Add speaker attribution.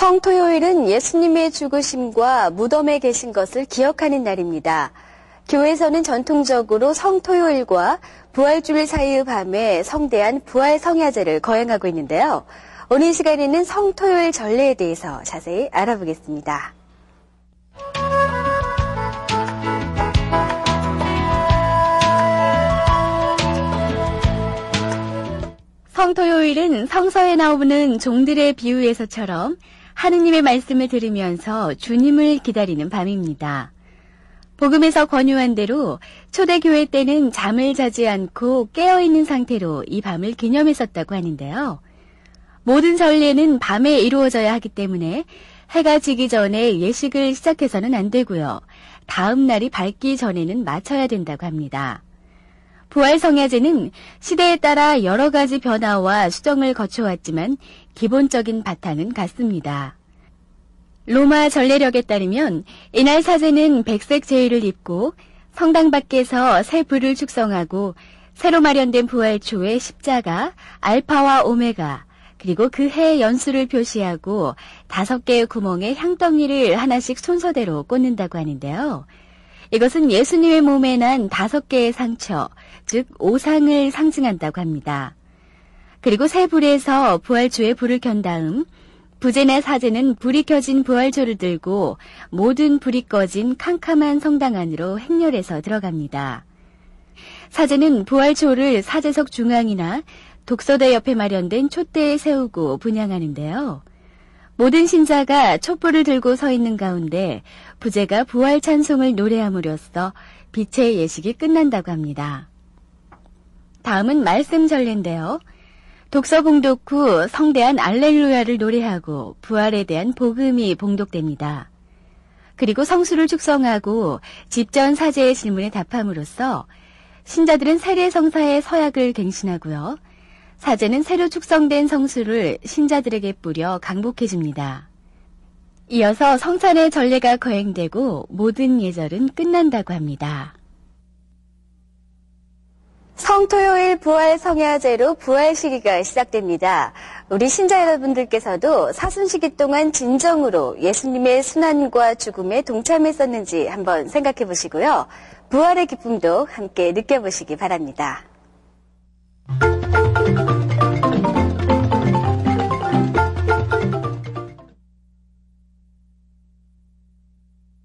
Speaker 1: 성토요일은 예수님의 죽으심과 무덤에 계신 것을 기억하는 날입니다. 교회에서는 전통적으로 성토요일과 부활주일 사이의 밤에 성대한 부활 성야제를 거행하고 있는데요. 오늘 시간에는 성토요일 전례에 대해서 자세히 알아보겠습니다. 성토요일은 성서에 나오는 종들의 비유에서처럼 하느님의 말씀을 들으면서 주님을 기다리는 밤입니다. 복음에서 권유한 대로 초대교회 때는 잠을 자지 않고 깨어있는 상태로 이 밤을 기념했었다고 하는데요. 모든 전례는 밤에 이루어져야 하기 때문에 해가 지기 전에 예식을 시작해서는 안 되고요. 다음 날이 밝기 전에는 마쳐야 된다고 합니다. 부활성야제는 시대에 따라 여러 가지 변화와 수정을 거쳐왔지만 기본적인 바탕은 같습니다. 로마 전례력에 따르면 이날 사제는 백색 제의를 입고 성당 밖에서 새 불을 축성하고 새로 마련된 부활초의 십자가, 알파와 오메가, 그리고 그해 연수를 표시하고 다섯 개의 구멍에 향덩이를 하나씩 순서대로 꽂는다고 하는데요. 이것은 예수님의 몸에 난 다섯 개의 상처, 즉 오상을 상징한다고 합니다. 그리고 새 불에서 부활초에 불을 켠 다음 부제나 사제는 불이 켜진 부활초를 들고 모든 불이 꺼진 캄캄한 성당 안으로 행렬해서 들어갑니다. 사제는 부활초를 사제석 중앙이나 독서대 옆에 마련된 촛대에 세우고 분양하는데요. 모든 신자가 촛불을 들고 서 있는 가운데 부제가 부활 찬송을 노래함으로써 빛의 예식이 끝난다고 합니다. 다음은 말씀 전례인데요. 독서 봉독 후 성대한 알렐루야를 노래하고 부활에 대한 복음이 봉독됩니다. 그리고 성수를 축성하고 집전 사제의 질문에 답함으로써 신자들은 세례 성사의 서약을 갱신하고요. 사제는 새로 축성된 성수를 신자들에게 뿌려 강복해 줍니다. 이어서 성찬의 전례가 거행되고 모든 예절은 끝난다고 합니다. 성토요일 부활 성야제로 부활 시기가 시작됩니다. 우리 신자 여러분들께서도 사순 시기 동안 진정으로 예수님의 순환과 죽음에 동참했었는지 한번 생각해 보시고요. 부활의 기쁨도 함께 느껴보시기 바랍니다.